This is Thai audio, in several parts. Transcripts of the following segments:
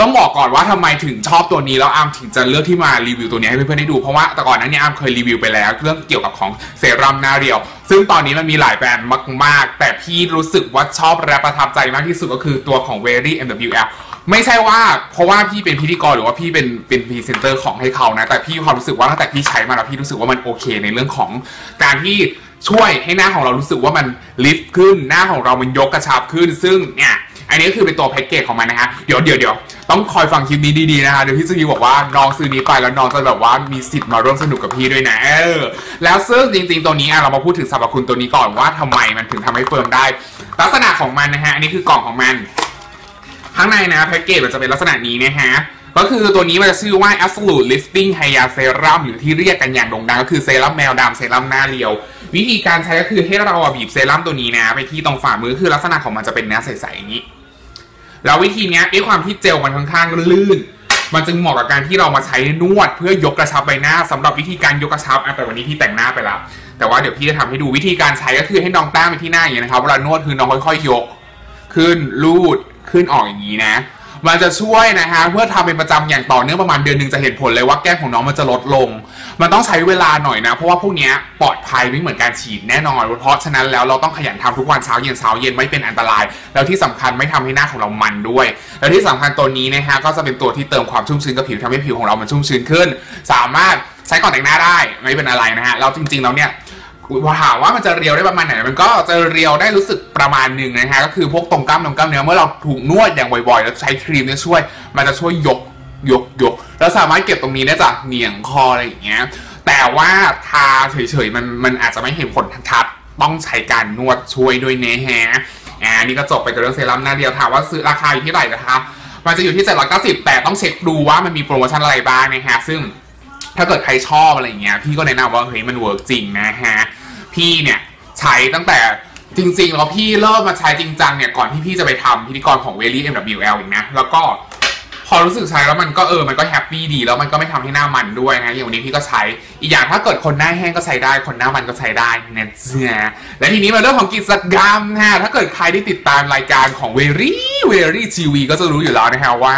ต้องบอกก่อนว่าทำไมถึงชอบตัวนี้แล้วอาร์มถึงจะเลือกที่มารีวิวตัวนี้ให้เพื่อนๆได้ดูเพราะว่าแต่ก่อนนั้นเนี่ยอาร์มเคยรีวิวไปแล้ว เรื่องเกี่ยวกับของเซรั่มหน้าเรียว ซึ่งตอนนี้มันมีหลายแบรนด์มาก ๆ แต่พี่รู้สึกว่าชอบและประทับใจมากที่สุดก็คือตัวของ Very MWL ไม่ใช่ว่าเพราะว่าพี่เป็นพิธีกรหรือว่าพี่เป็นเป็นพรีเซนเตอร์ของให้เขานะ แต่พี่ความรู้สึกว่าตั้งแต่พี่ใช้มาแล้วพี่รู้สึกว่ามันโอเค ในเรื่องของการที่ช่วยให้หน้าของเรารู้สึกว่ามันลิฟต์ขึ้นหน้าของเรามันยกกระชับขึ้น ซึ่งเนี่ยอันนี้ก็คือเป็นตัวแพ็กเกจของมันนะฮะเดี๋ยวเดี๋ยวเดี๋ยว ต้องคอยฟังคลิปนี้ดีๆนะคะเดี๋ยวพี่จะมีบอกว่าน้องซื้อนี้ไปแล้วน้องจะแบบว่ามีสิทธิ์มาร่วมสนุกกับพี่ด้วยนะเออแล้วซึ่งจริงๆตัวนี้อะเรามาพูดถึงสรรพคุณตัวนี้ก่อนว่าทำไมมันถึงทำให้เฟิร์มได้ ลักษณะของมันนะฮะอันนี้คือกล่องของมัน ข้างในนะแพ็กเกจมันจะเป็นลักษณะนี้นะฮะก็คือตัวนี้มันจะชื่อว่า Absolute Lifting Hya Serum หรือที่เรียกกันอย่างโด่งดังก็คือเซรั่มแมวดำเซรั่มหน้าเรียว วิธีการใช้ก็คือให้เราบีบเซรั่มตัวนี้นะ ไปที่ตรงฝ่ามือคือลักษณะของมันจะเป็นเนื้อใสๆอย่างนี้ แล้ววิธีนี้ด้วยความที่เจลมันค่อนข้างลื่น มันจึงเหมาะกับการที่เรามาใช้นวด เพื่อยกกระชับใบหน้าสำหรับวิธีการยกกระชับอะแต่วันนี้พี่แต่งหน้าไปแล้วแต่ว่าเดี๋ยวพี่จะทำให้ดูวิธีการใช้ก็คือให้น้องแต้มไปที่หน้าอย่างนี้นะครับเวลานวดคือน้องค่อยๆยก ขึ้นลูดขึ้นออกอย่างนี้นะ มันจะช่วยนะฮะเพื่อทำเป็นประจำอย่างต่อเนื่องประมาณเดือนหนึ่งจะเห็นผลเลยว่าแก้มของน้องมันจะลดลง มันต้องใช้เวลาหน่อยนะ เพราะว่าพวกเนี้ยปลอดภัยไม่เหมือนการฉีดแน่นอน เพราะฉะนั้นแล้วเราต้องขยันทำทุกวันเช้าเย็นเช้าเย็นไม่เป็นอันตราย แล้วที่สำคัญไม่ทำให้หน้าของเรามันด้วย แล้วที่สำคัญตัวนี้นะฮะก็จะเป็นตัวที่เติมความชุ่มชื้นกับผิวทำให้ผิวของเรามันชุ่มชื้นขึ้น สามารถใช้ก่อนแต่งหน้าได้ไม่เป็นอะไรนะฮะแล้วจริงๆแล้วเนี่ย ถามว่ามันจะเรียวได้ประมาณไหน มันก็จะเรียวได้รู้สึกประมาณหนึ่งนะฮะก็คือพวกตรงกล้ามตรงกล้ามเนื้อเมื่อเราถูกนวดอย่างบ่อยๆ แล้วใช้ครีมเนี่ยช่วย มันจะช่วยยกยกยกแล้วสามารถเก็บตรงนี้ได้จากเหนียงคออะไรอย่างเงี้ยแต่ว่าทาเฉยๆมันมันอาจจะไม่เห็นผลทัดต้องใช้การนวดช่วยด้วยนะฮะอ่านี่ก็จบไปกับเรื่องเซรั่มหน้าเดียวถามว่าซื้อราคาอยู่ที่ไหร่นะคะ มันจะอยู่ที่ 790 แต่ต้องเช็คดูว่ามันมีโปรโมชั่นอะไรบ้างนะฮะซึ่งถ้าเกิดใครชอบอะไรอย่างเงี้ยพี่ก็แนะนำว่าเฮ้ยมันเวิร์กจริงนะฮะ พี่เนี่ยใช้ตั้งแต่จริงๆแล้วพี่เริ่มมาใช้จริงจังเนี่ยก่อนที่พี่จะไปทำพิธีกรของ v e r y MWL อีกนะแล้วก็พอรู้สึกใช้แล้วมันก็เออ มันก็แฮปปี้ดีแล้วมันก็ไม่ทำให้หน้ามันด้วยนะอย่างวันนี้พี่ก็ใช้ อีกอย่างถ้าเกิดคนหน้าแห้งก็ใช้ได้ คนหน้ามันก็ใช้ได้นะจ๊ะและทีนี้มาเรื่องของกิจกรรมนะถ้าเกิดใครได้ติดตามรายการของ v e r y v e r y TV ก็จะรู้อยู่แล้วนะฮะว่า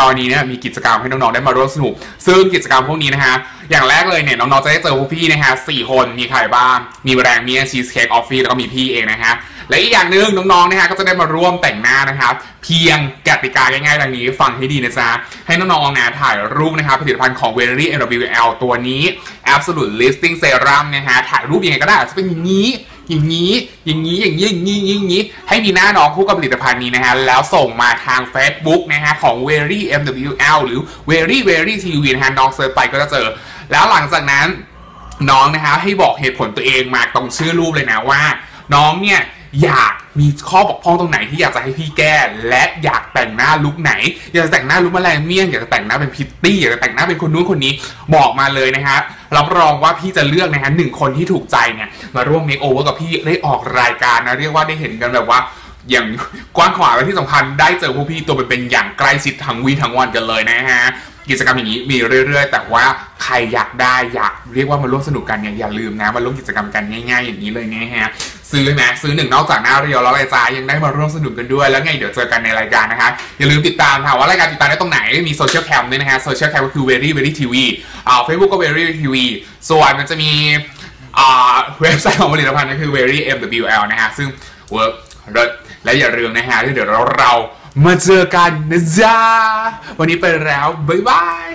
ตอนนี้เนี่ยมีกิจกรรมให้น้องๆได้มาร่วมสนุก ซึ่งกิจกรรมพวกนี้นะฮะอย่างแรกเลยเนี่ยน้องๆจะได้เจอพวกพี่นะฮะสี่คนมีใครบ้างมีแรงเมียชีสเค้กออฟฟี่แล้วก็มีพี่เองนะฮะและอีกอย่างหนึ่งน้องๆนะฮะก็จะได้มาร่วมแต่งหน้านะครับเพียงกติกาง่ายๆดังนี้ฟังให้ดีนะจ๊ะ ให้น้องๆนะถ่ายรูปนะครับผลิตภัณฑ์ของ v e r y MWL ตัวนี้ Absolute Lifting Serum นะฮะถ่ายรูปยังไงก็ได้จะเป็นอย่างนี้ อย่างนี้อย่างนี้อย่างนี้อย่างนี้อย่างนี้ให้มีหน้าน้องคู่กับผลิตภัณฑ์นี้นะฮะแล้วส่งมาทาง Facebook นะฮะของ Very MWL หรือ Very Very TV นะฮะน้องเซิร์ชไปก็จะเจอ แล้วหลังจากนั้นน้องนะฮะให้บอกเหตุผลตัวเองมาตรงชื่อรูปเลยนะว่า น้องเนี่ย อยากมีข้อบกพร่องตรงไหนที่อยากจะให้พี่แก้ และอยากแต่งหน้าลุคไหน อยากจะแต่งหน้าลุคแมลงเมี่ยงอยากจะแต่งหน้าเป็นพิตตี้อยากจะแต่งหน้าเป็นคนนู้นคนนี้บอกมาเลยนะฮะรับรองว่าพี่จะเลือกนะฮะหนึ่งคนที่ถูกใจเนี่ยมาร่วมเมคโอเวอร์กับพี่ได้ออกรายการนะเรียกว่าได้เห็นกันแบบว่าอย่างกว้างขวางและที่สำคัญได้เจอพวกพี่ตัวเป็นๆอย่างใกล้ชิดทั้งวีทั้งวันกันเลยนะฮะกิจกรรมอย่างนี้มีเรื่อย ๆ แต่ว่าใครอยากได้อยากเรียกว่ามาร่วมสนุกกันเนี่ยอย่าลืมนะมาร่วมกิจกรรมกันง่าย ๆ อย่างนี้เลยนะฮะ ซื้อนะซื้อหนึ่งนอกจากหน้าเรียวแล้วรายจ่ายยังได้มาร่วมสนุกกันด้วยแล้วไงเดี๋ยวเจอกันในรายการนะคะอย่าลืมติดตามค่ะว่ารายการติดตามได้ตรงไหนมีโซเชียลแคมด้วยนะฮะโซเชียลแคมก็คือ very very tv อ่า facebook ก็ very very tv ส่วนมันจะมีอ่าเว็บไซต์ของผลิตภัณฑ์ก็คือ very mwl นะฮะซึ่ง work เลิศและอย่าลืมนะฮะที่เดี๋ยวเราเรามาเจอกันนะจ๊ะวันนี้ไปแล้วบ๊ายบาย